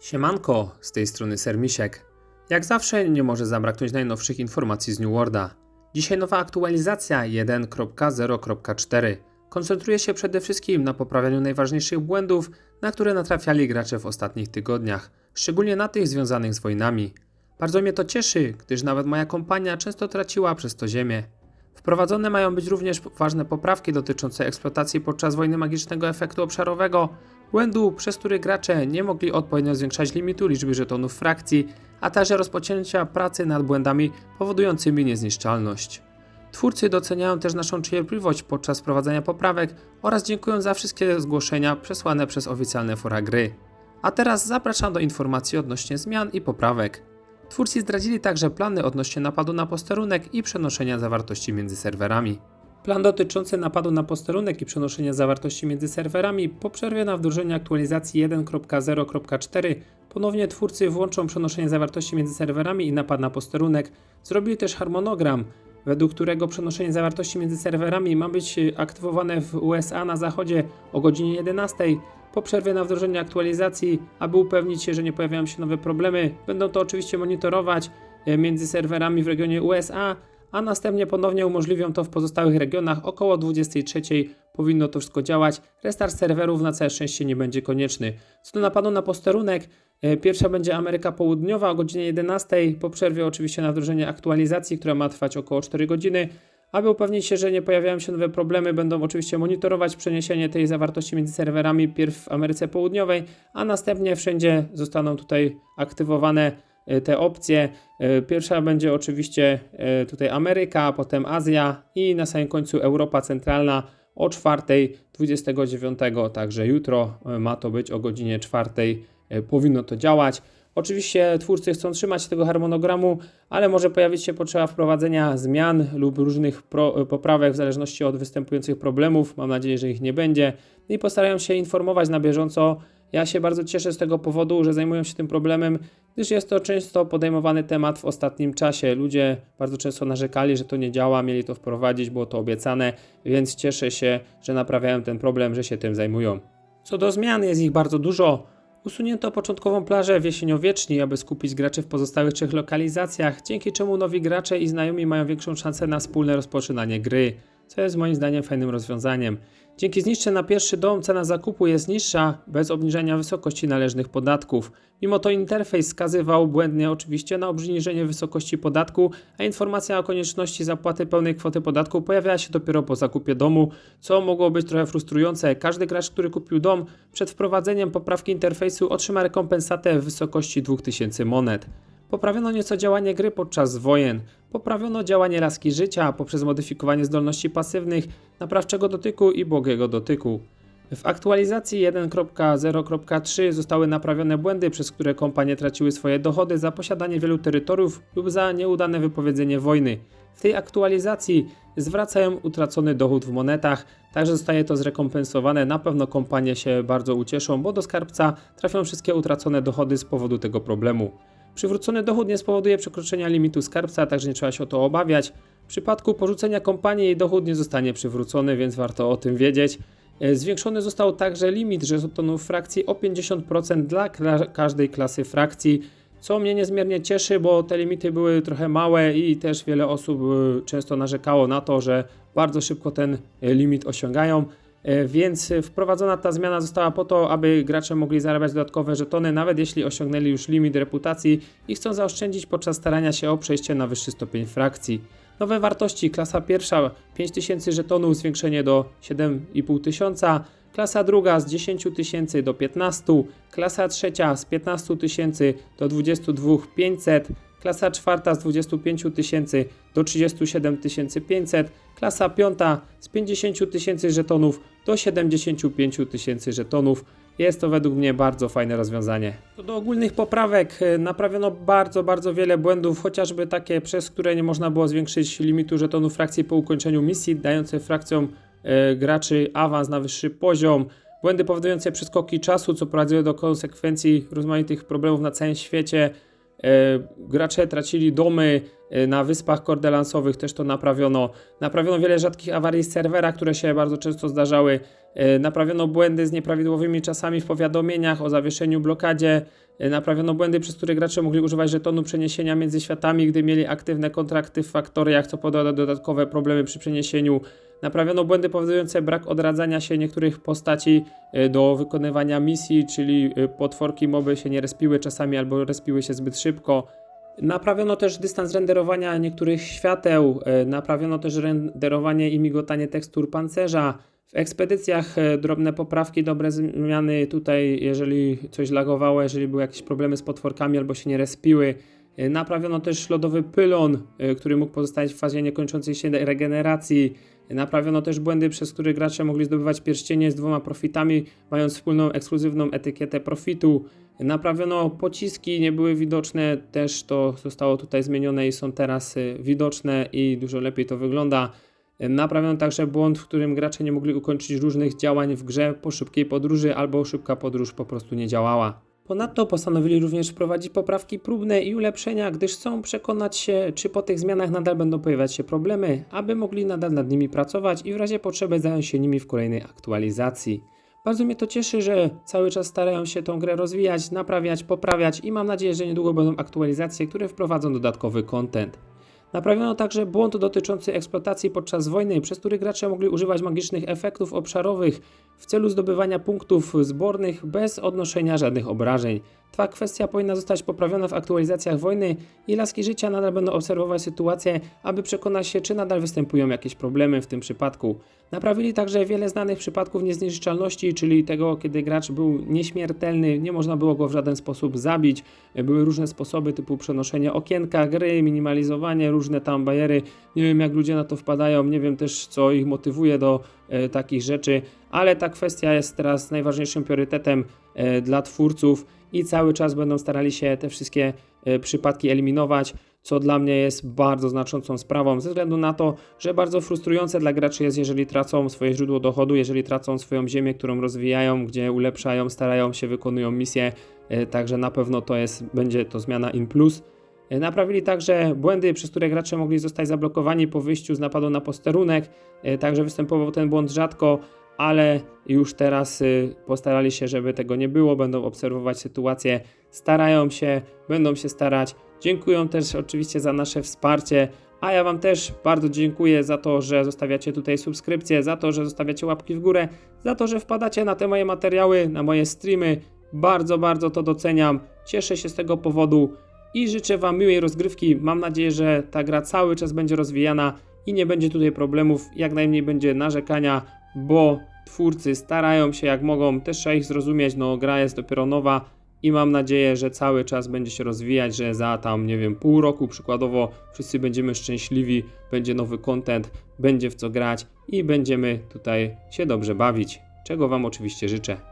Siemanko, z tej strony Sermisiek. Jak zawsze nie może zabraknąć najnowszych informacji z New Worlda. Dzisiaj nowa aktualizacja 1.0.4 koncentruje się przede wszystkim na poprawianiu najważniejszych błędów, na które natrafiali gracze w ostatnich tygodniach, szczególnie na tych związanych z wojnami. Bardzo mnie to cieszy, gdyż nawet moja kompania często traciła przez to ziemię. Wprowadzone mają być również ważne poprawki dotyczące eksploatacji podczas wojny magicznego efektu obszarowego, błędu, przez który gracze nie mogli odpowiednio zwiększać limitu liczby żetonów frakcji, a także rozpoczęcia pracy nad błędami powodującymi niezniszczalność. Twórcy doceniają też naszą cierpliwość podczas wprowadzania poprawek oraz dziękują za wszystkie zgłoszenia przesłane przez oficjalne fora gry. A teraz zapraszam do informacji odnośnie zmian i poprawek. Twórcy zdradzili także plany odnośnie napadu na posterunek i przenoszenia zawartości między serwerami. Plan dotyczący napadu na posterunek i przenoszenia zawartości między serwerami po przerwie na wdrożenie aktualizacji 1.0.4 ponownie twórcy włączą przenoszenie zawartości między serwerami i napad na posterunek. Zrobili też harmonogram, według którego przenoszenie zawartości między serwerami ma być aktywowane w USA na zachodzie o godzinie 11. Po przerwie na wdrożenie aktualizacji, aby upewnić się, że nie pojawiają się nowe problemy, będą to oczywiście monitorować e, między serwerami w regionie USA, a następnie ponownie umożliwią to w pozostałych regionach. Około 23 powinno to wszystko działać. Restart serwerów na całe szczęście nie będzie konieczny. Co do napadu na posterunek, e, pierwsza będzie Ameryka Południowa o godzinie 11, po przerwie oczywiście na wdrożenie aktualizacji, która ma trwać około 4 godziny. Aby upewnić się, że nie pojawiają się nowe problemy, będą oczywiście monitorować przeniesienie tej zawartości między serwerami pierw w Ameryce Południowej, a następnie wszędzie zostaną tutaj aktywowane te opcje. E, Pierwsza będzie oczywiście e, tutaj Ameryka, potem Azja i na samym końcu Europa Centralna o 4.29, także jutro e, ma to być o godzinie 4. Powinno to działać. Oczywiście twórcy chcą trzymać tego harmonogramu, ale może pojawić się potrzeba wprowadzenia zmian lub różnych pro, poprawek w zależności od występujących problemów. Mam nadzieję, że ich nie będzie i postarają się informować na bieżąco. Ja się bardzo cieszę z tego powodu, że zajmują się tym problemem, gdyż jest to często podejmowany temat w ostatnim czasie. Ludzie bardzo często narzekali, że to nie działa, mieli to wprowadzić, było to obiecane, więc cieszę się, że naprawiają ten problem, że się tym zajmują. Co do zmian, jest ich bardzo dużo. Usunięto początkową plażę w Jesieniowieczni, aby skupić graczy w pozostałych trzech lokalizacjach, dzięki czemu nowi gracze i znajomi mają większą szansę na wspólne rozpoczynanie gry, co jest moim zdaniem fajnym rozwiązaniem. Dzięki zniżce na pierwszy dom cena zakupu jest niższa, bez obniżenia wysokości należnych podatków. Mimo to interfejs wskazywał błędnie oczywiście na obniżenie wysokości podatku, a informacja o konieczności zapłaty pełnej kwoty podatku pojawiała się dopiero po zakupie domu, co mogło być trochę frustrujące. Każdy gracz, który kupił dom przed wprowadzeniem poprawki interfejsu otrzyma rekompensatę w wysokości 2000 monet. Poprawiono nieco działanie gry podczas wojen. Poprawiono działanie laski życia poprzez modyfikowanie zdolności pasywnych, naprawczego dotyku i błogiego dotyku. W aktualizacji 1.0.3 zostały naprawione błędy, przez które kompanie traciły swoje dochody za posiadanie wielu terytoriów lub za nieudane wypowiedzenie wojny. W tej aktualizacji zwracają utracony dochód w monetach, także zostaje to zrekompensowane. Na pewno kompanie się bardzo ucieszą, bo do skarbca trafią wszystkie utracone dochody z powodu tego problemu. Przywrócony dochód nie spowoduje przekroczenia limitu skarbca, także nie trzeba się o to obawiać. W przypadku porzucenia kompanii jej dochód nie zostanie przywrócony, więc warto o tym wiedzieć. E, Zwiększony został także limit żetonów frakcji o 50% dla każdej klasy frakcji, co mnie niezmiernie cieszy, bo te limity były trochę małe i też wiele osób e, często narzekało na to, że bardzo szybko ten e, limit osiągają. E, Więc wprowadzona ta zmiana została po to, aby gracze mogli zarabiać dodatkowe żetony, nawet jeśli osiągnęli już limit reputacji i chcą zaoszczędzić podczas starania się o przejście na wyższy stopień frakcji. Nowe wartości, klasa pierwsza 5000 żetonów, zwiększenie do 7500 tysiąca, klasa druga z 10 tysięcy do 15, klasa trzecia z 15 tysięcy do 22 500, klasa czwarta z 25 tysięcy do 37 500, klasa piąta z 50 tysięcy żetonów do 75 tysięcy żetonów. Jest to według mnie bardzo fajne rozwiązanie. Co do ogólnych poprawek, e, naprawiono bardzo, bardzo wiele błędów, chociażby takie, przez które nie można było zwiększyć limitu żetonów frakcji po ukończeniu misji, dające frakcjom e, graczy awans na wyższy poziom. Błędy powodujące przeskoki czasu, co prowadziło do konsekwencji rozmaitych problemów na całym świecie. E, gracze tracili domy, na wyspach kordelansowych też to naprawiono. Naprawiono wiele rzadkich awarii z serwera, które się bardzo często zdarzały. Y, Naprawiono błędy z nieprawidłowymi czasami w powiadomieniach o zawieszeniu, blokadzie. Y, Naprawiono błędy, przez które gracze mogli używać żetonu przeniesienia między światami, gdy mieli aktywne kontrakty w faktoriach, co podało dodatkowe problemy przy przeniesieniu. Naprawiono błędy powodujące brak odradzania się niektórych postaci y, do wykonywania misji, czyli y, potworki moby się nie respiły czasami albo respiły się zbyt szybko. Naprawiono też dystans renderowania niektórych świateł, e, naprawiono też renderowanie i migotanie tekstur pancerza. W ekspedycjach e, drobne poprawki, dobre zmiany tutaj, jeżeli coś lagowało, jeżeli były jakieś problemy z potworkami albo się nie respiły. E, Naprawiono też lodowy pylon, który mógł pozostać w fazie niekończącej się regeneracji. Naprawiono też błędy, przez które gracze mogli zdobywać pierścienie z dwoma profitami, mając wspólną ekskluzywną etykietę profitu. Naprawiono pociski, nie były widoczne, też to zostało tutaj zmienione i są teraz y, widoczne i dużo lepiej to wygląda. Naprawiono także błąd, w którym gracze nie mogli ukończyć różnych działań w grze po szybkiej podróży albo szybka podróż po prostu nie działała. Ponadto postanowili również wprowadzić poprawki próbne i ulepszenia, gdyż chcą przekonać się, czy po tych zmianach nadal będą pojawiać się problemy, aby mogli nadal nad nimi pracować i w razie potrzeby zająć się nimi w kolejnej aktualizacji. Bardzo mnie to cieszy, że cały czas starają się tą grę rozwijać, naprawiać, poprawiać i mam nadzieję, że niedługo będą aktualizacje, które wprowadzą dodatkowy content. Naprawiono także błąd dotyczący eksploatacji podczas wojny, przez który gracze mogli używać magicznych efektów obszarowych w celu zdobywania punktów zbornych bez odnoszenia żadnych obrażeń. Ta kwestia powinna zostać poprawiona w aktualizacjach wojny i laski życia nadal będą obserwować sytuację, aby przekonać się, czy nadal występują jakieś problemy w tym przypadku. Naprawili także wiele znanych przypadków niezniszczalności, czyli tego, kiedy gracz był nieśmiertelny, nie można było go w żaden sposób zabić. Były różne sposoby typu przenoszenie okienka gry, minimalizowanie, różne tam bariery. Nie wiem jak ludzie na to wpadają, nie wiem też co ich motywuje do e, takich rzeczy, ale ta kwestia jest teraz najważniejszym priorytetem e, dla twórców i cały czas będą starali się te wszystkie e, przypadki eliminować, co dla mnie jest bardzo znaczącą sprawą, ze względu na to, że bardzo frustrujące dla graczy jest, jeżeli tracą swoje źródło dochodu, jeżeli tracą swoją ziemię, którą rozwijają, gdzie ulepszają, starają się, wykonują misje, e, także na pewno to jest, będzie to zmiana in plus. E, Naprawili także błędy, przez które gracze mogli zostać zablokowani po wyjściu z napadu na posterunek, także występował ten błąd rzadko, ale już teraz y, postarali się, żeby tego nie było, będą obserwować sytuację, starają się, będą się starać. Dziękuję też oczywiście za nasze wsparcie, a ja Wam też bardzo dziękuję za to, że zostawiacie tutaj subskrypcje, za to, że zostawiacie łapki w górę, za to, że wpadacie na te moje materiały, na moje streamy. Bardzo, bardzo to doceniam. Cieszę się z tego powodu i życzę Wam miłej rozgrywki. Mam nadzieję, że ta gra cały czas będzie rozwijana i nie będzie tutaj problemów, jak najmniej będzie narzekania, bo twórcy starają się jak mogą, też trzeba ich zrozumieć, no gra jest dopiero nowa i mam nadzieję, że cały czas będzie się rozwijać, że za tam, nie wiem, pół roku przykładowo wszyscy będziemy szczęśliwi, będzie nowy content, będzie w co grać i będziemy tutaj się dobrze bawić, czego Wam oczywiście życzę.